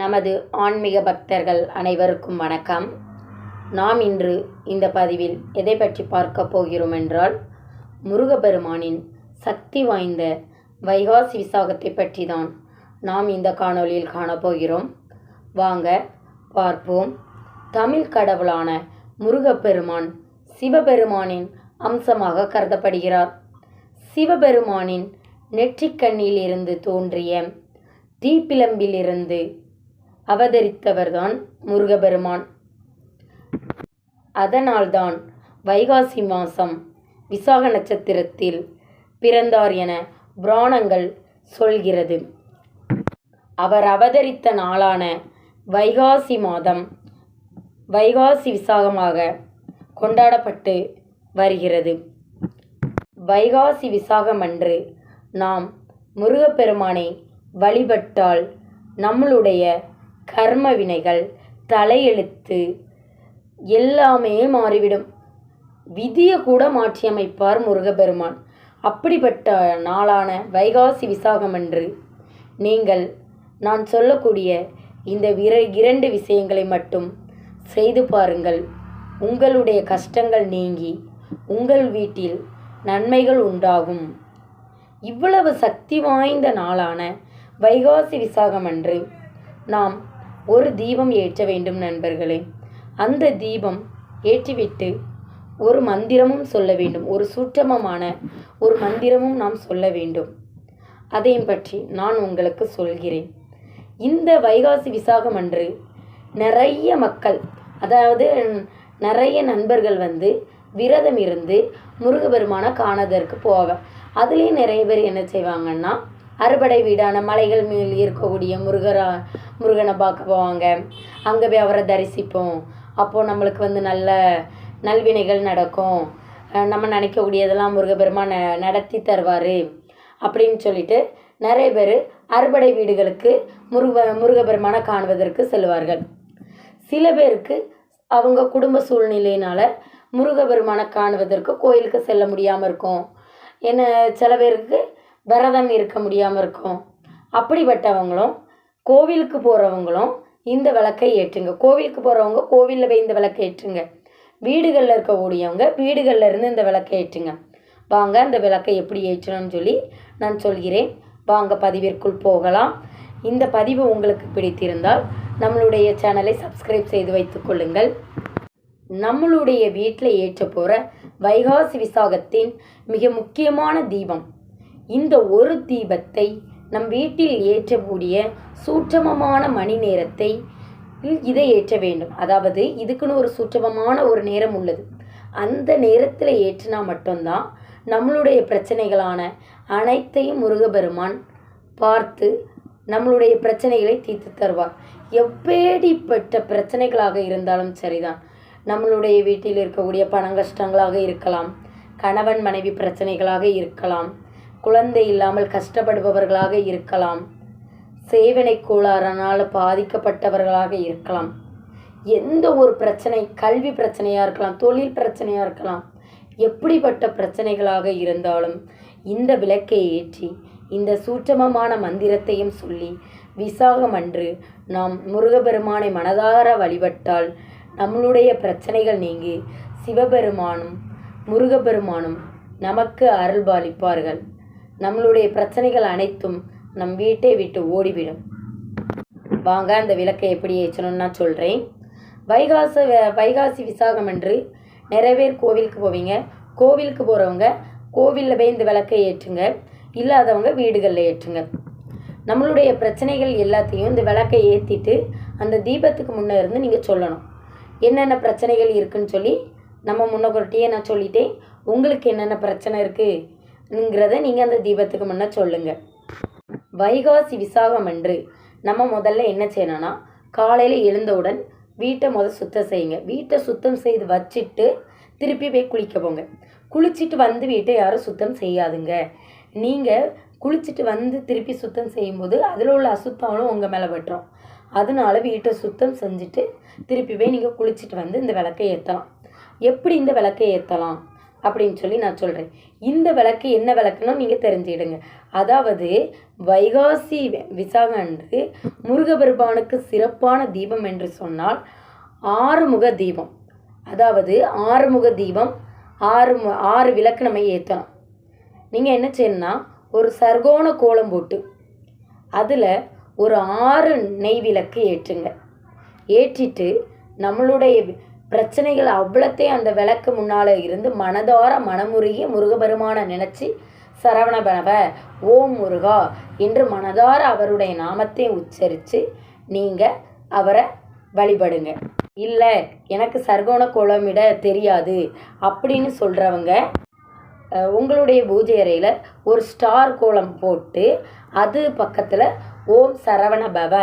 நமது ஆன்மீக பக்தர்கள் அனைவருக்கும் வணக்கம். நாம் இன்று இந்த பதிவில் எதை பற்றி பார்க்க போகிறோம் என்றால் முருகப்பெருமானின் சக்தி வாய்ந்த வைகாசி விசாகத்தை பற்றி தான் நாம் இந்த காணொளியில் காணப்போகிறோம் வாங்க பார்ப்போம். தமிழ் கடவுளான முருகப்பெருமான் சிவபெருமானின் அம்சமாக கருதப்படுகிறார். சிவபெருமானின் நெற்றிக்கண்ணில் இருந்து தோன்றிய தீப்பிளம்பிலிருந்து அவதரித்தவர்தான் முருகபெருமான். அதனால்தான் வைகாசி மாதம் விசாக நட்சத்திரத்தில் பிறந்தார் என புராணங்கள் சொல்கிறது. அவர் அவதரித்த நாளான வைகாசி மாதம் வைகாசி விசாகமாக கொண்டாடப்பட்டு வருகிறது. வைகாசி விசாகம் அன்று நாம் முருகப்பெருமானை வழிபட்டால் நம்மளுடைய கர்ம வினைகள் தலையெழுத்து எல்லாமே மாறிவிடும். விதியை கூட மாற்றியமைப்பார் முருகப்பெருமான். அப்படிப்பட்ட நாளான வைகாசி விசாகம் அன்று நீங்கள் நான் சொல்லக்கூடிய இந்த விர இரண்டு விஷயங்களை மட்டும் செய்து பாருங்கள். உங்களுடைய கஷ்டங்கள் நீங்கி உங்கள் வீட்டில் நன்மைகள் உண்டாகும். இவ்வளவு சக்தி வாய்ந்த நாளான வைகாசி விசாகம் அன்று நாம் ஒரு தீபம் ஏற்ற வேண்டும் நண்பர்களே. அந்த தீபம் ஏற்றிவிட்டு ஒரு மந்திரமும் சொல்ல வேண்டும். ஒரு சூட்சமமான ஒரு மந்திரமும் நாம் சொல்ல வேண்டும். அதையும் பற்றி நான் உங்களுக்கு சொல்கிறேன். இந்த வைகாசி விசாகம் அன்று நிறைய மக்கள் அதாவது நிறைய நண்பர்கள் வந்து விரதம் இருந்து முருகபெருமானை காணதற்கு போவாங்க. அதுலேயும் நிறைய பேர் என்ன செய்வாங்கன்னா அறுபடை வீடான மலைகள் மேல் இருக்கக்கூடிய முருகரா முருகனை பார்க்க போவாங்க. அங்கே போய் அவரை தரிசிப்போம். அப்போது நம்மளுக்கு வந்து நல்ல நல்வினைகள் நடக்கும். நம்ம நினைக்கக்கூடியதெல்லாம் முருகப்பெருமான் நடத்தி தருவார் அப்படின்னு சொல்லிட்டு நிறைய பேர் அறுபடை வீடுகளுக்கு முருக முருகப்பெருமானை காணுவதற்கு செல்வார்கள். சில பேருக்கு அவங்க குடும்ப சூழ்நிலையினால் முருகப்பெருமானை காணுவதற்கு கோயிலுக்கு செல்ல முடியாமல் இருக்கும். என்ன சில பேருக்கு விரதம் இருக்க முடியாமல் இருக்கும். அப்படிப்பட்டவங்களும் கோவிலுக்கு போகிறவங்களும் இந்த விளக்கை ஏற்றுங்க. கோவிலுக்கு போகிறவங்க கோவிலில் போய் இந்த விளக்கை ஏற்றுங்க. வீடுகளில் இருக்கக்கூடியவங்க வீடுகளில் இருந்து இந்த விளக்கை ஏற்றுங்க. வாங்க அந்த விளக்கை எப்படி ஏற்றணும்னு சொல்லி நான் சொல்கிறேன். வாங்க பதிவிற்குள் போகலாம். இந்த பதிவு உங்களுக்கு பிடித்திருந்தால் நம்மளுடைய சேனலை சப்ஸ்கிரைப் செய்து வைத்துக்கொள்ளுங்கள் நம்மளுடைய வீட்டில் ஏற்ற போகிற வைகாசி விசாகத்தின் மிக முக்கியமான தீபம் இந்த ஒரு தீபத்தை நம் வீட்டில் ஏற்றக்கூடிய சூட்சமமான மணி நேரத்தை இதை ஏற்ற வேண்டும். அதாவது இதுக்குன்னு ஒரு சூட்சமமான ஒரு நேரம் உள்ளது. அந்த நேரத்தில் ஏற்றினா மட்டும்தான் நம்மளுடைய பிரச்சனைகளான அனைத்தையும் முருகபெருமான் பார்த்து நம்மளுடைய பிரச்சனைகளை தீர்த்து தருவார். எப்பேடிப்பட்ட பிரச்சனைகளாக இருந்தாலும் சரிதான். நம்மளுடைய வீட்டில் இருக்கக்கூடிய பண கஷ்டங்களாக இருக்கலாம். கணவன் மனைவி பிரச்சனைகளாக இருக்கலாம். குழந்தை இல்லாமல் கஷ்டப்படுபவர்களாக இருக்கலாம். சேவனை கோளாறனால் பாதிக்கப்பட்டவர்களாக இருக்கலாம். எந்த ஒரு பிரச்சனை கல்வி பிரச்சனையாக இருக்கலாம் தொழில் பிரச்சனையாக இருக்கலாம் எப்படிப்பட்ட பிரச்சனைகளாக இருந்தாலும் இந்த விளக்கை ஏற்றி இந்த சூட்சமமான மந்திரத்தையும் சொல்லி விசாகம் அன்று நாம் முருகபெருமானை மனதார வழிபட்டால் நம்மளுடைய பிரச்சனைகள் நீங்கி சிவபெருமானும் முருகப்பெருமானும் நமக்கு அருள்பாலிப்பார்கள். நம்மளுடைய பிரச்சனைகள் அனைத்தும் நம் வீட்டை விட்டு ஓடிவிடும். வாங்க அந்த விளக்கை எப்படி ஏற்றணும்னு நான் சொல்கிறேன் வைகாச வைகாசி விசாகம் என்று நிறைய பேர் கோவிலுக்கு போவீங்க. கோவிலுக்கு போகிறவங்க கோவிலில் போய் இந்த விளக்கை ஏற்றுங்க. இல்லாதவங்க வீடுகளில் ஏற்றுங்க. நம்மளுடைய பிரச்சனைகள் எல்லாத்தையும் இந்த விளக்கை ஏற்றிட்டு அந்த தீபத்துக்கு முன்னே இருந்து நீங்கள் சொல்லணும். என்னென்ன பிரச்சனைகள் இருக்குதுன்னு சொல்லி நம்ம முன்னகொரட்டியே நான் சொல்லிட்டேன். உங்களுக்கு என்னென்ன பிரச்சனை இருக்குது ங்கிறத நீங்கள் அந்த தீபத்துக்கு முன்னே சொல்லுங்கள் வைகாசி விசாகம் அன்று நம்ம முதல்ல என்ன செய்யணும்னா காலையில் எழுந்தவுடன் வீட்டை முதல் சுத்தம் செய்யுங்க. வீட்டை சுத்தம் செய்து வச்சுட்டு திருப்பி போய் குளிக்க போங்க. குளிச்சுட்டு வந்து வீட்டை யாரும் சுத்தம் செய்யாதுங்க. நீங்கள் குளிச்சுட்டு வந்து திருப்பி சுத்தம் செய்யும்போது அதில் உள்ள அசுத்தங்களும் உங்கள் மேலே பட்டுரும். அதனால வீட்டை சுத்தம் செஞ்சுட்டு திருப்பி போய் நீங்கள் குளிச்சுட்டு வந்து இந்த விளக்கை ஏற்றலாம் எப்படி இந்த விளக்கை ஏற்றலாம் அப்படின்னு சொல்லி நான் சொல்கிறேன் இந்த விளக்கு என்ன விளக்குன்னு நீங்கள் தெரிஞ்சுக்கிடுங்க. அதாவது வைகாசி விசாக அன்று முருகபெருமானுக்கு சிறப்பான தீபம் என்று சொன்னால் ஆறுமுக தீபம். அதாவது ஆறுமுக தீபம் ஆறு ஆறு விளக்கு நம்ம ஏற்றணும் நீங்கள் என்ன செய்யணும்னா ஒரு சர்கோண கோலம் போட்டு அதில் ஒரு ஆறு நெய் விளக்கு ஏற்றுங்க. ஏற்றிட்டு நம்மளுடைய பிரச்சனைகள் அவ்வளத்தையும் அந்த விளக்கு முன்னால் இருந்து மனதார மனமுருகி முருகபெருமானை நினச்சி சரவணபனவ ஓம் முருகா என்று மனதார அவருடைய நாமத்தை உச்சரித்து நீங்கள் அவரை வழிபடுங்க. இல்லை எனக்கு சர்கோண கோலமிட தெரியாது அப்படின்னு சொல்கிறவங்க உங்களுடைய பூஜை அறையில் ஒரு ஸ்டார் கோலம் போட்டு அது பக்கத்தில் ஓம் சரவண பவ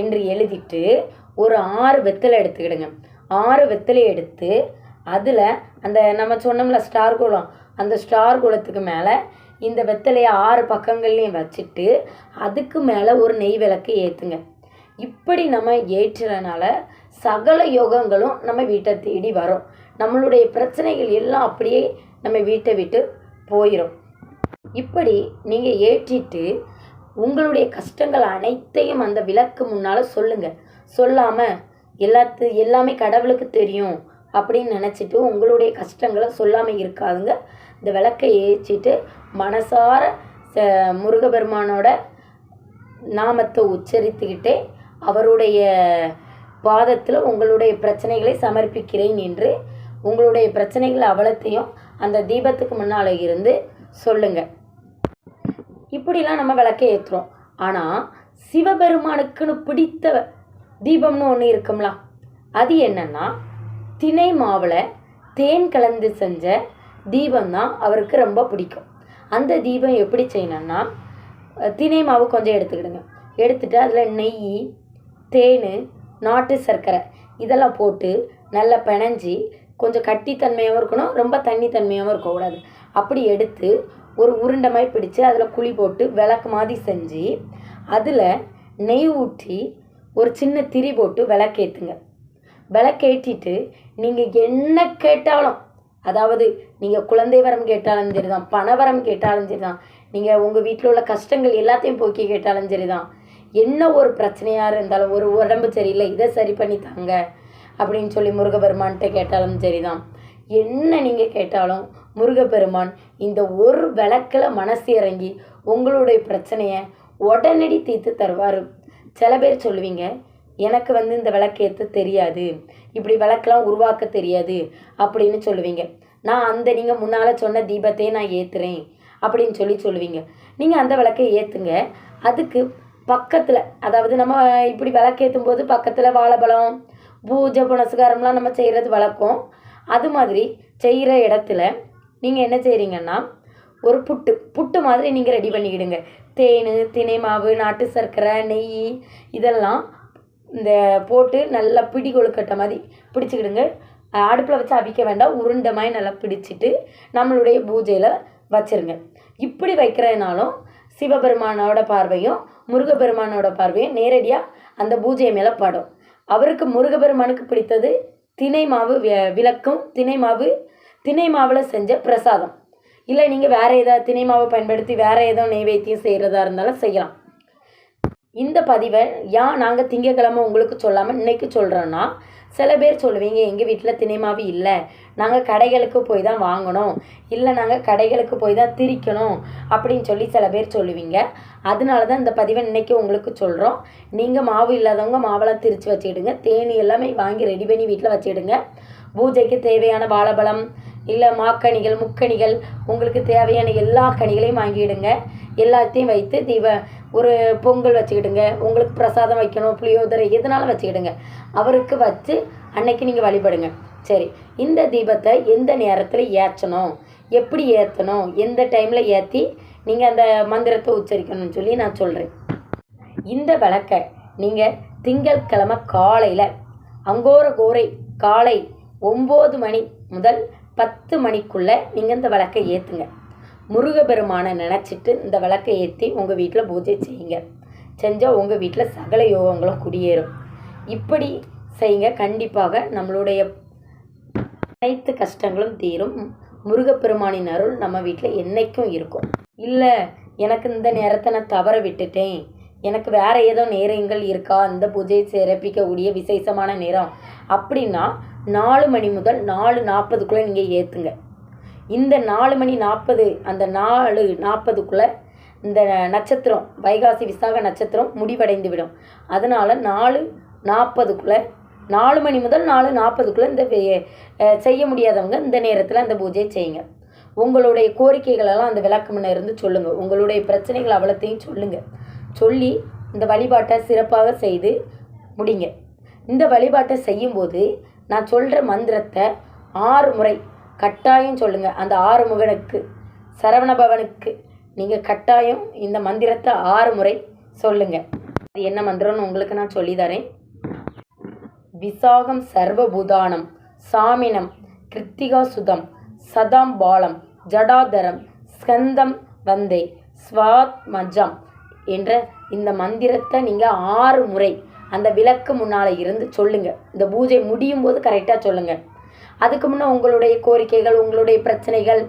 என்று எழுதிட்டு ஒரு ஆறு வெத்தலை எடுத்துக்கிடுங்க. ஆறு வெத்தலை எடுத்து அதில் அந்த நம்ம சொன்னோம்ல ஸ்டார் கோலம் அந்த ஸ்டார் கோலத்துக்கு மேலே இந்த வெத்தலையை ஆறு பக்கங்கள்லையும் வச்சுட்டு அதுக்கு மேலே ஒரு நெய் விளக்கு ஏற்றுங்க இப்படி நம்ம ஏற்றுறனால சகல யோகங்களும் நம்ம வீட்டை தேடி வரும். நம்மளுடைய பிரச்சனைகள் எல்லாம் அப்படியே நம்ம வீட்டை விட்டு போயிடும் இப்படி நீங்கள் ஏற்றிட்டு உங்களுடைய கஷ்டங்கள் அனைத்தையும் அந்த விளக்கு முன்னால் சொல்லுங்கள் சொல்லாமல் எல்லாத்து எல்லாமே கடவுளுக்கு தெரியும் அப்படின்னு நினச்சிட்டு உங்களுடைய கஷ்டங்களை சொல்லாமல் இருக்காதுங்க. இந்த விளக்கை ஏற்றிட்டு மனசார ச- முருகபெருமானோட நாமத்தை உச்சரித்துக்கிட்டே அவருடைய பாதத்தில் உங்களுடைய பிரச்சனைகளை சமர்ப்பிக்கிறேன் என்று உங்களுடைய பிரச்சனைகள் அவ்வளத்தையும் அந்த தீபத்துக்கு முன்னால் இருந்து சொல்லுங்கள் இப்படிலாம் நம்ம விளக்கை ஏற்றுறோம் ஆனால் சிவபெருமானுக்குன்னு பிடித்த தீபம்னு ஒன்று இருக்கும்ல. அது என்னன்னா தினை மாவில் தேன் கலந்து செஞ்ச தீபம் தான் அவருக்கு ரொம்ப பிடிக்கும். அந்த தீபம் எப்படி செய்யணும்னா தினை மாவு கொஞ்சம் எடுத்துக்கிடுங்க. எடுத்துட்டு அதில் நெய் தேன் நாட்டு சர்க்கரை இதெல்லாம் போட்டு நல்லா பிணைஞ்சி கொஞ்சம் கட்டித்தன்மையாகவும் இருக்கணும் ரொம்ப தண்ணி தன்மையாகவும் இருக்கக்கூடாது. அப்படி எடுத்து ஒரு உருண்டை மாதிரி பிடிச்சி அதில் குழி போட்டு விளக்கு மாதிரி செஞ்சு அதில் நெய் ஊற்றி ஒரு சின்ன திரி போட்டு விளக்கேற்றுங்க விளக்கேற்றிட்டு நீங்கள் என்ன கேட்டாலும் அதாவது நீங்கள் குழந்தை வரம் கேட்டாலும் சரிதான் பணவரம் கேட்டாலும் சரி தான் நீங்கள் உங்கள் வீட்டில் உள்ள கஷ்டங்கள் எல்லாத்தையும் போக்கி கேட்டாலும் சரி தான் என்ன ஒரு பிரச்சனையாக இருந்தாலும் ஒரு உடம்பு சரியில்லை இதை சரி பண்ணி தாங்க அப்படின்னு சொல்லி முருகபெருமான்கிட்ட கேட்டாலும் சரி தான் என்ன நீங்கள் கேட்டாலும் முருகப்பெருமான் இந்த ஒரு விளக்கில் மனசு இறங்கி உங்களுடைய பிரச்சனையை உடனடி தீர்த்து தருவார். சில பேர் சொல்லுவீங்க எனக்கு வந்து இந்த விளக்கேற்ற தெரியாது. இப்படி விளக்கெலாம் உருவாக்க தெரியாது. அப்படின்னு சொல்லுவீங்க. நான் அந்த நீங்கள் முன்னால் சொன்ன தீபத்தையே நான் ஏற்றுறேன் அப்படின்னு சொல்லி சொல்லுவீங்க. நீங்கள் அந்த விளக்கை ஏற்றுங்க அதுக்கு பக்கத்தில் அதாவது நம்ம இப்படி விளக்கேற்றும் போது பக்கத்தில் வாழைப்பழம் பூஜை புனஸ்காரம்லாம் நம்ம செய்கிறது வழக்கம். அது மாதிரி செய்கிற இடத்துல நீங்கள் என்ன செய்கிறீங்கன்னா ஒரு புட்டு புட்டு மாதிரி நீங்கள் ரெடி பண்ணிக்கிடுங்க. தேன் தினை மாவு நாட்டு சர்க்கரை நெய் இதெல்லாம் இந்த போட்டு நல்லா பிடி கொழுக்கட்டை மாதிரி பிடிச்சிக்கிடுங்க. அடுப்பில் வச்சு அவிக்க வேண்டாம். உருண்டை மாதிரி நல்லா பிடிச்சிட்டு நம்மளுடைய பூஜையில் வச்சிருங்க. இப்படி வைக்கிறதுனாலும் சிவபெருமானோட பார்வையும் முருகப்பெருமானோட பார்வையும் நேரடியாக அந்த பூஜை மேலே படும். அவருக்கு முருகப்பெருமானுக்கு பிடித்தது தினை மாவு விளக்கும் தினை மாவு தினை மாவில் செஞ்ச பிரசாதம். இல்லை நீங்கள் வேறு ஏதாவது தினை மாவை பயன்படுத்தி வேறு ஏதோ நெய்வேத்தியம் செய்கிறதா இருந்தாலும் செய்யலாம். இந்த பதிவை ஏன் நாங்கள் திங்கக்கிழமை உங்களுக்கு சொல்லாமல் இன்றைக்கி சொல்கிறோன்னா சில பேர் சொல்லுவீங்க எங்கள் வீட்டில் தினைமாவு இல்லை. நாங்கள் கடைகளுக்கு போய் தான் வாங்கணும். இல்லை நாங்கள் கடைகளுக்கு போய் தான் திரிக்கணும் அப்படின்னு சொல்லி சில பேர் சொல்லுவீங்க. அதனால தான் இந்த பதிவை இன்றைக்கி உங்களுக்கு சொல்கிறோம் நீங்கள் மாவு இல்லாதவங்க மாவெல்லாம் திரித்து வச்சுக்கிடுங்க. தேனி எல்லாமே வாங்கி ரெடி பண்ணி வீட்டில் வச்சுக்கிடுங்க. பூஜைக்கு தேவையான வாழைப்பழம் இல்லை மாக்கனிகள் முக்கணிகள் உங்களுக்கு தேவையான எல்லா கனிகளையும் வாங்கிடுங்க. எல்லாத்தையும் வைத்து தீப ஒரு பொங்கல் வச்சுக்கிடுங்க. உங்களுக்கு பிரசாதம் வைக்கணும் புளியோதரை எதனால வச்சுக்கிடுங்க. அவருக்கு வச்சு அன்னைக்கு நீங்கள் வழிபடுங்க. சரி இந்த தீபத்தை எந்த நேரத்தில் ஏற்றணும் எப்படி ஏற்றணும் எந்த டைமில் ஏற்றி நீங்கள் அந்த மந்திரத்தை உச்சரிக்கணும்னு சொல்லி நான் சொல்கிறேன் இந்த விளக்கை நீங்கள் திங்கட்கிழமை காலையில் அங்கோர கோரை காலை ஒம்பது மணி முதல் பத்து மணிக்குள்ளே நீங்கள் இந்த விளக்கை ஏற்றுங்க முருகபெருமானை நினச்சிட்டு இந்த விளக்கை ஏற்றி உங்கள் வீட்டில் பூஜை செய்யுங்க. செஞ்சால் உங்கள் வீட்டில் சகல யோகங்களும் குடியேறும். இப்படி செய்யுங்க. கண்டிப்பாக நம்மளுடைய அனைத்து கஷ்டங்களும் தீரும். முருகப்பெருமானின் அருள் நம்ம வீட்டில் என்றைக்கும் இருக்கும். இல்லை எனக்கு இந்த நேரத்தை நான் தவற விட்டுட்டேன். எனக்கு வேறு ஏதோ நேரங்கள் இருக்கா? அந்த பூஜையை சிறப்பிக்கக்கூடிய விசேஷமான நேரம் அப்படின்னா நாலு மணி முதல் நாலு நாற்பதுக்குள்ளே நீங்கள் ஏற்றுங்க இந்த நாலு மணி நாற்பது அந்த நாலு நாற்பதுக்குள்ளே இந்த நட்சத்திரம் வைகாசி விசாக நட்சத்திரம் முடிவடைந்து விடும் அதனால் நாலு நாற்பதுக்குள்ளே நாலு மணி முதல் நாலு நாற்பதுக்குள்ளே இந்த செய்ய முடியாதவங்க இந்த நேரத்தில் அந்த பூஜையை செய்யுங்க. உங்களுடைய கோரிக்கைகளெல்லாம் அந்த விளக்கம்ல இருந்து சொல்லுங்கள் உங்களுடைய பிரச்சனைகள் அவ்வளோத்தையும் சொல்லுங்கள் சொல்லி இந்த வழிபாட்டை சிறப்பாக செய்து முடிங்க. இந்த வழிபாட்டை செய்யும்போது நான் சொல்கிற மந்திரத்தை ஆறு முறை கட்டாயம் சொல்லுங்கள் அந்த ஆறு முகனுக்கு சரவணபவனுக்கு நீங்கள் கட்டாயம் இந்த மந்திரத்தை ஆறு முறை சொல்லுங்கள் அது என்ன மந்திரம்னு உங்களுக்கு நான் சொல்லி தரேன். விசாகம் சர்வபூதானம் சாமினம் கிருத்திகா சுதம் சதாம் பாலம் ஜடாதரம் ஸ்கந்தம் வந்தே ஸ்வாத்மஜம் என்ற இந்த மந்திரத்தை நீங்கள் ஆறு முறை அந்த விளக்கு முன்னால் இருந்து சொல்லுங்கள் இந்த பூஜை முடியும் போது கரெக்டாக சொல்லுங்கள் அதுக்கு முன்னே உங்களுடைய கோரிக்கைகள் உங்களுடைய பிரச்சனைகள்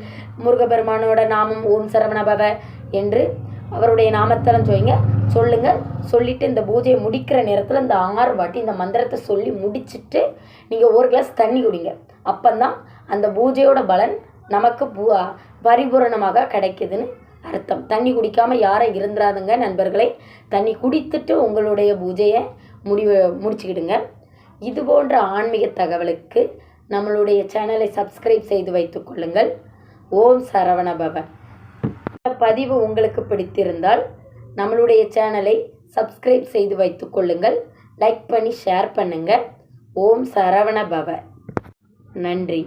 முருகப்பெருமானோட நாமம் ஓம் சரவணபவ என்று அவருடைய நாமத்தெல்லாம் சொல்லுங்க. சொல்லுங்கள் சொல்லிவிட்டு இந்த பூஜையை முடிக்கிற நேரத்தில் இந்த ஆறு வாட்டி இந்த மந்திரத்தை சொல்லி முடிச்சுட்டு நீங்கள் ஒரு கிளாஸ் தண்ணி குடிங்க. அப்பந்தான் அந்த பூஜையோட பலன் நமக்கு பூ பரிபூரணமாக கிடைக்குதுன்னு அர்த்தம். தண்ணி குடிக்காமல் யாரும் இருந்துடாதுங்க நண்பர்களை? தண்ணி குடித்துட்டு உங்களுடைய பூஜையை முடிவு முடிச்சுக்கிடுங்க. இது போன்ற ஆன்மீக தகவலுக்கு நம்மளுடைய சேனலை சப்ஸ்கிரைப் செய்து வைத்துக் கொள்ளுங்கள். ஓம் சரவணபவ இந்த பதிவு உங்களுக்கு பிடித்திருந்தால் நம்மளுடைய சேனலை சப்ஸ்கிரைப் செய்து வைத்துக் கொள்ளுங்கள். லைக் பண்ணி ஷேர் பண்ணுங்கள் ஓம் சரவணபவ நன்றி.